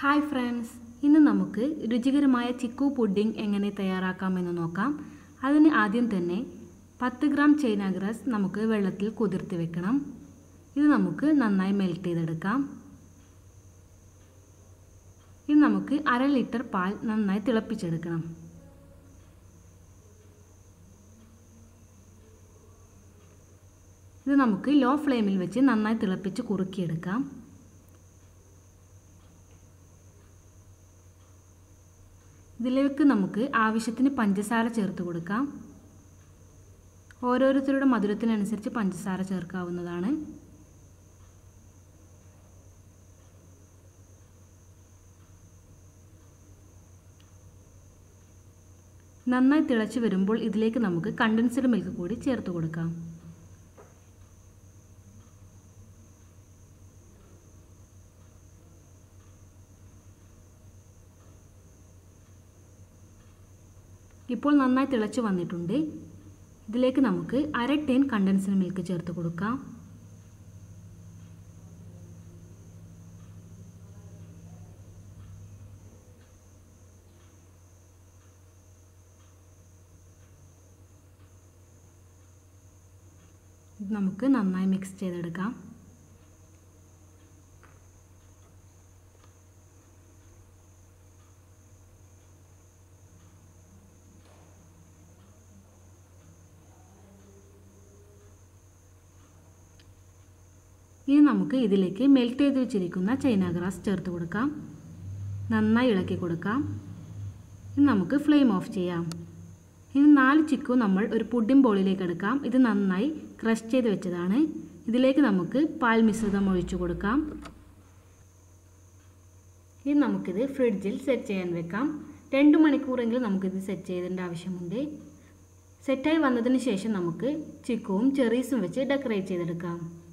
Hi friends ഇന്ന് നമുക്ക് രുചികരമായ ചിക്കു പുഡിംഗ് എങ്ങനെ തയ്യാറാക്കാമെന്ന് നോക്കാം. അതിന് ആദ്യം തന്നെ പത്ത് ഗ്രാം ചൈനാഗ്രസ് നമുക്ക് വെള്ളത്തിൽ കുതിർത്തി വെക്കണം. ഇത് നമുക്ക് നന്നായി മെൽറ്റ് ചെയ്തെടുക്കാം. ഇത് നമുക്ക് അര ലിറ്റർ പാൽ നന്നായി തിളപ്പിച്ചെടുക്കണം. ഇത് നമുക്ക് ലോ ഫ്ലെയിമിൽ വെച്ച് നന്നായി തിളപ്പിച്ച് കുറുക്കിയെടുക്കാം. ഇതിലേക്ക് നമുക്ക് ആവശ്യത്തിന് പഞ്ചസാര ചേർത്ത് കൊടുക്കാം. ഓരോരുത്തരുടെ മധുരത്തിനനുസരിച്ച് പഞ്ചസാര ചേർക്കാവുന്നതാണ്. നന്നായി തിളച്ച് വരുമ്പോൾ ഇതിലേക്ക് നമുക്ക് കണ്ടൻസ്ഡ് മിൽക്ക് കൂടി ചേർത്ത് കൊടുക്കാം. ഇപ്പോൾ നന്നായി തിളച്ച് വന്നിട്ടുണ്ട്. ഇതിലേക്ക് നമുക്ക് അര ടേൺ കണ്ടൻസ്ഡ് മിൽക്ക് ചേർത്ത് കൊടുക്കാം. നമുക്ക് നന്നായി മിക്സ് ചെയ്തെടുക്കാം. ഇനി നമുക്ക് ഇതിലേക്ക് മെൽറ്റ് ചെയ്ത് വെച്ചിരിക്കുന്ന ചൈന ഗ്രാസ് ചേർത്ത് കൊടുക്കാം. നന്നായി ഇളക്കി കൊടുക്കാം. ഇനി നമുക്ക് ഫ്ലെയിം ഓഫ് ചെയ്യാം. ഇനി നാല് ചിക്കു നമ്മൾ ഒരു പുഡിംഗ് ബോളിലേക്ക് എടുക്കാം. ഇത് നന്നായി ക്രഷ് ചെയ്ത് വെച്ചതാണ്. ഇതിലേക്ക് നമുക്ക് പാൽ മിശ്രിതം ഒഴിച്ചു കൊടുക്കാം. ഇനി നമുക്കിത് ഫ്രിഡ്ജിൽ സെറ്റ് ചെയ്യാൻ വെക്കാം. രണ്ട് മണിക്കൂറെങ്കിലും നമുക്കിത് സെറ്റ് ചെയ്തേണ്ട ആവശ്യമുണ്ട്. സെറ്റായി വന്നതിന് ശേഷം നമുക്ക് ചിക്കുവും ചെറീസും വെച്ച് ഡെക്കറേറ്റ് ചെയ്തെടുക്കാം.